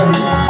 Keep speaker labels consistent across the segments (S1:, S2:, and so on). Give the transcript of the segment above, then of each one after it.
S1: Thank you.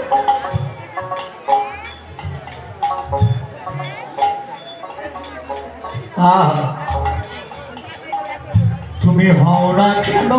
S1: তুমি হও না কেন?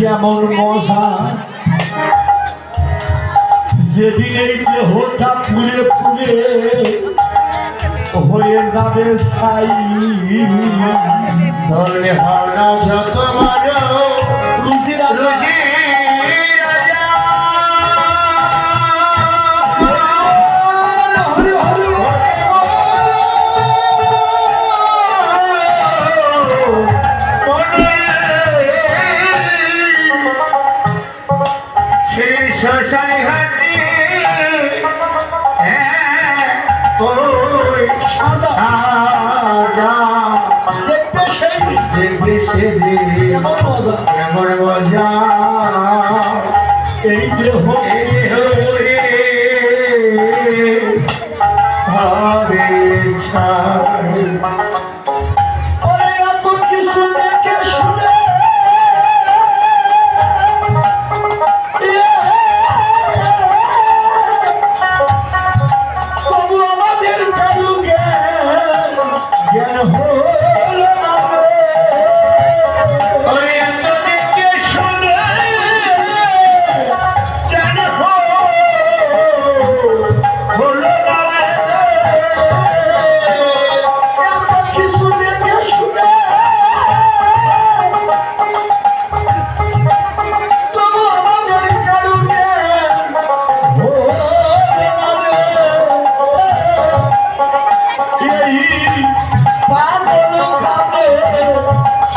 S1: যেমন মশা যেদিন এই দেহটা ফুলে ফুলে হয়ে যাবে সাই।
S2: ধরলে হাওড়া যত মারো। Ruchira Ruchira
S1: Vamos, vamos.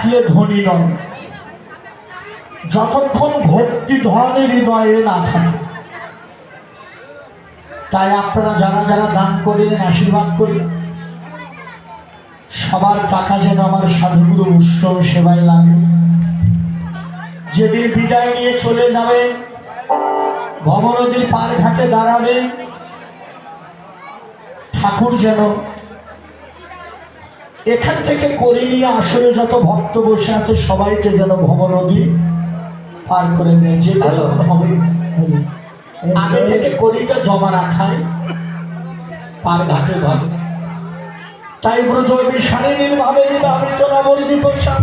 S1: থাকলে ধনী নয় যতক্ষণ ভক্তি ধনের হৃদয়ে না থাকে, তাই আপনারা যারা যারা দান করেন, আশীর্বাদ করেন, সবার টাকা যেন আমার সাধুগুরু উৎসব সেবায় লাগে। যেদিন বিদায় নিয়ে চলে যাবে, ভবনদীর পার ঘাটে দাঁড়াবে, ঠাকুর যেন এখান থেকে করে নিয়ে আসলে যত ভক্ত বসে আছে সবাইকে যেন ভবনদী পার করে নেয় যেটা হবে আগে থেকে করিটা জমা রাখায় পার ঘাটে ভাবে তাই ব্রজবী শারীরিক ভাবে আমি তো নবরী বলছাম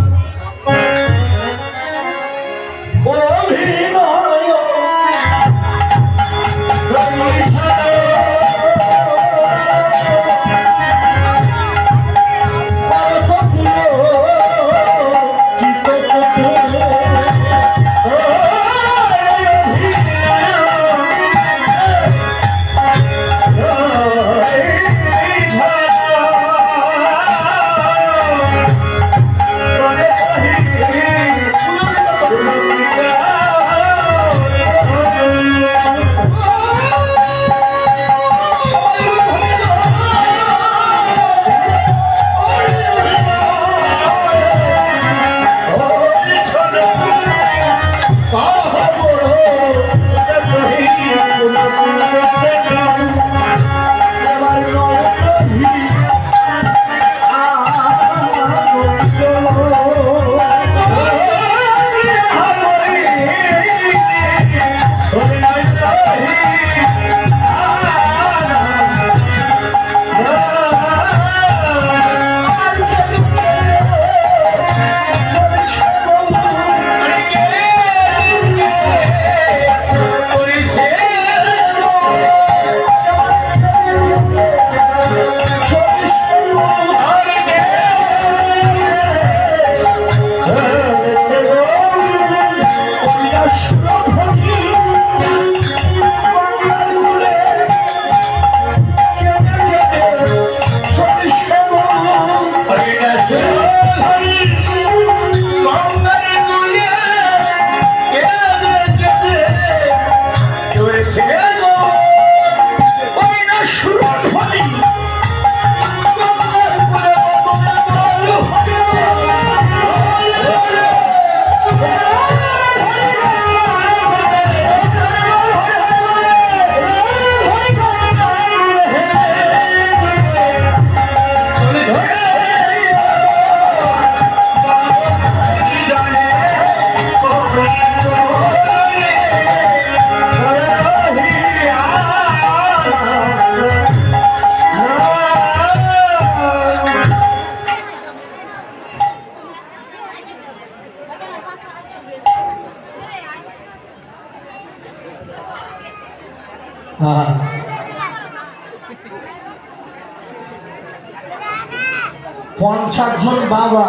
S1: পঞ্চাশ জন বাবা।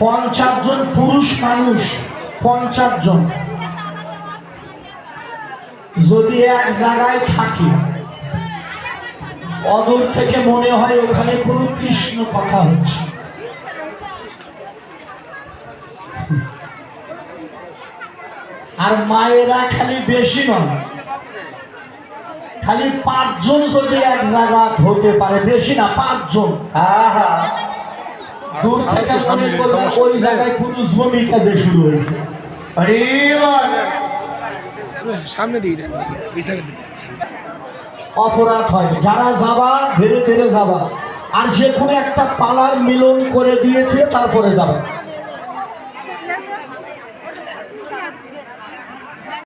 S1: পঞ্চাশ জন পুরুষ মানুষ, পঞ্চাশ জন। যদি এক জায়গায় থাকি, অদূর থেকে মনে হয় ওখানে কোনো কৃষ্ণ কথা হচ্ছে। আর মায়েরা খালি বেশি নয়। খালি পাঁচজন যদি এক জায়গা হতে পারে বেশি না পাঁচজন। দূর থেকে মনে করবে ওই জায়গায় পুরুষ ভূমিকা যে শুরু হয়েছে।
S2: হরি
S3: সামনে দিয়ে দেন।
S1: অপরাধ হয়। যারা যাবা ধীরে ধীরে যাবা। আর যে কোনো একটা পালার মিলন করে দিয়েছে তারপরে যাবা।